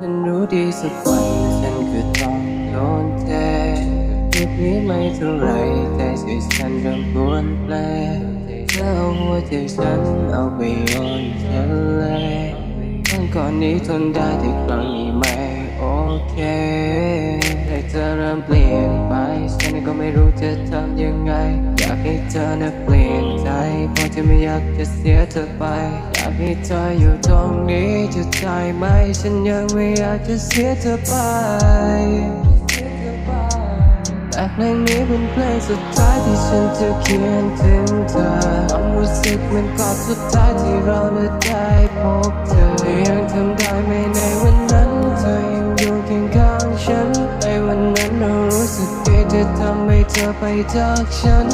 ฉันรู้ดีสักวันฉันคือต้องโดนเทคลิปนี้ไม่เท่าไรแต่ใจฉันเริ่มปวนแปลเธอเอาหัวใจฉันเอาไปโยนทะเลครั้งก่อนนี้ทนได้แต่ครั้งนี้ไม่โอเคแต่เธอเริ่มเปลี่ยนไปฉันก็ไม่รู้จะทำยังไง อยากให้เธอน่ะเปลี่ยนใจเพราะจะไม่อยากจะเสียเธอไป อยากให้เธออยู่ตรงนี้จะได้ไหมฉันยังไม่อยากจะเสียเธอไปแต่เพลงนี้เป็นเพลงสุดท้ายที่ฉันจะเขียนถึงเธอความรู้สึกมันกอดสุดท้ายที่เราได้พบ ธอไปจากฉัน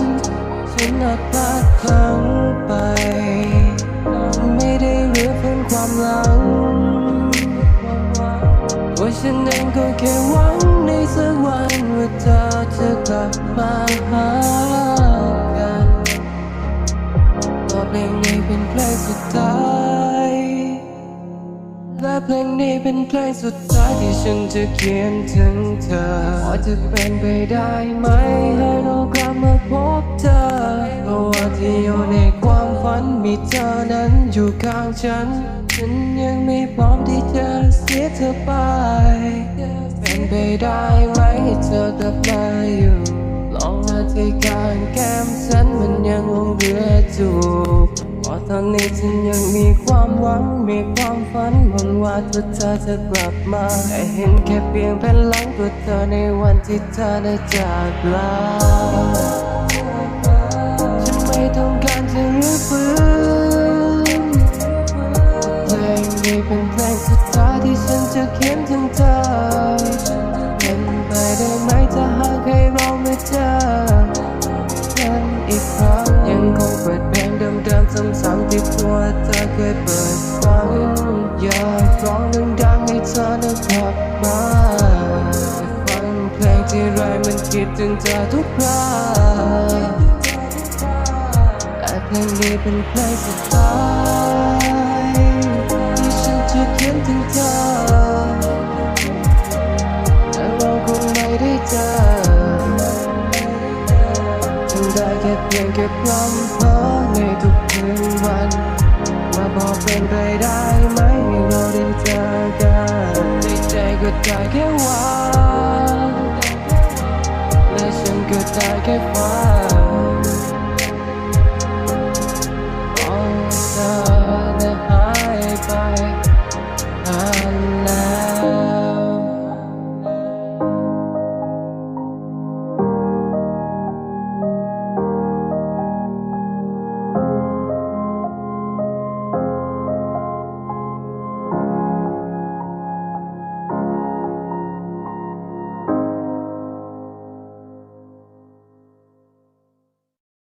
ฉันอาจพลาดพลั้งไป ไม่ได้เรือเพื่อนความหลังว่าฉันเองก็แค่หวังในสักวันว่าเธอจะกลับมาหากันต่อเพลงนี้เป็นเพลงสุดท้าย และเพลงนี้เป็นเพลงสุดท้ายที่ฉันจะเขียนถึงเธอพอจะเป็นไปได้ไหม มีเธอนั้นอยู่ข้างฉัน ฉันยังไม่พร้อมที่จะเสียเธอไป เป็นไปได้ไหมให้เธอกลับมาอยู่ ลองมาที่ข้างแก้มฉันมันยังคงเหลือจูบเพราะตอนนี้ฉันยังมีความหวัง มีความฝันหวังว่าเธอเธอจะกลับมาแต่เห็นแค่เพียงแผ่นหลังตัวเธอในวันที่เธอได้จากลาฉันไม่ต้องการจะรื้อ เขียนถึงเธอเป็นไปได้ไหมถ้าหากให้เราไม่เจอกันอีกครั้งยังคงเปิดเพลงเดิมๆซ้ำๆที่ตัวเธอเคยเปิดฟังอยากร้องดังๆให้เธอได้กลับมาฟังเพลงที่ไรมันคิดถึงเธอทุกคราแต่เพลงนี้เป็นเพลงสุดท้าย แค่เพียงแค่พร่ำเพ้อในทุกคืนวัน มาบอกเป็นไปได้ไหมเราได้เจอกันในใจก็ได้แค่วันและฉันก็ได้แค่วัน